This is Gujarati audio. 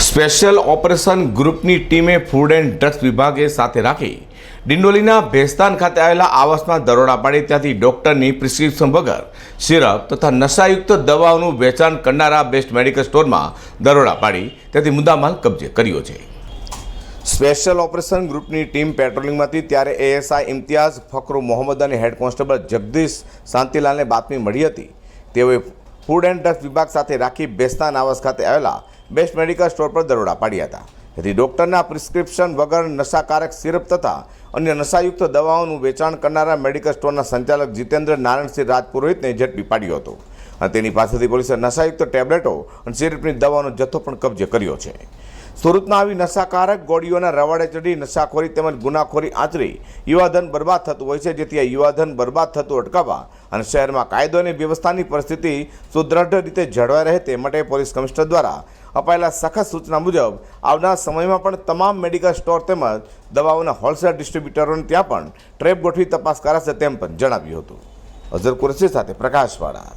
સ્પેશિયલ ઓપરેશન ગ્રુપની ટીમે ફૂડ એન્ડ ડ્રગ્સ વિભાગે સાથે રાખી ડિંડોલીના ભેસ્તાન ખાતે આવેલા આવાસમાં દરોડા પાડી ત્યાંથી ડોક્ટરની પ્રિસ્ક્રિપ્શન વગર સિરપ તથા નશાયુક્ત દવાઓનું વેચાણ કરનારા બેસ્ટ મેડિકલ સ્ટોરમાં દરોડા પાડી ત્યાંથી મુદ્દામાલ કબજે કર્યો છે. સ્પેશિયલ ઓપરેશન ગ્રુપની ટીમ પેટ્રોલિંગમાંથી ત્યારે એએસઆઈ ઇમ્તિયાઝ ફકરુ મોહમ્મદ અને હેડ કોન્સ્ટેબલ જગદીશ શાંતિલાલને બાતમી મળી હતી. તેઓએ ફૂડ એન્ડ ડ્રગ્સ વિભાગ સાથે રાખી બેસ્તાન આવાસ ખાતે આવેલા બેસ્ટ મેડિકલ સ્ટોર પર દરોડા પાડ્યા હતા. જેથી ડોક્ટરના પ્રિસ્ક્રિપ્શન વગર નશાકારક સિરપ તથા અન્ય નશાયુક્ત દવાઓનું વેચાણ કરનારા મેડિકલ સ્ટોરના સંચાલક જીતેન્દ્ર નારાયણસિંહ રાજપુરોહિતને ઝડપી પાડ્યો હતો. અને તેની પાસેથી પોલીસે નશાયુક્ત ટેબ્લેટો અને સિરપની દવાનો જથ્થો પણ કબજે કર્યો છે. સુરતમાં આવી નશાકારક ગોળીઓના રવાડે ચડી નશાખોરી તેમજ ગુનાખોરી આચરી યુવાધન બરબાદ થતું હોય છે, જેથી આ યુવાધન બરબાદ થતું અટકાવવા અને શહેરમાં કાયદો અને વ્યવસ્થાની પરિસ્થિતિ સુદૃઢ રીતે જળવાઈ રહે તે માટે પોલીસ કમિશનર દ્વારા અપાયેલા સખત સૂચના મુજબ આવનાર સમયમાં પણ તમામ મેડિકલ સ્ટોર તેમજ દવાઓના હોલસેલ ડિસ્ટ્રીબ્યુટરોને ત્યાં પણ ટ્રેપ ગોઠવી તપાસ કરાશે તેમ પણ જણાવ્યું હતું. અઝર કુરેશી સાથે પ્રકાશવાળા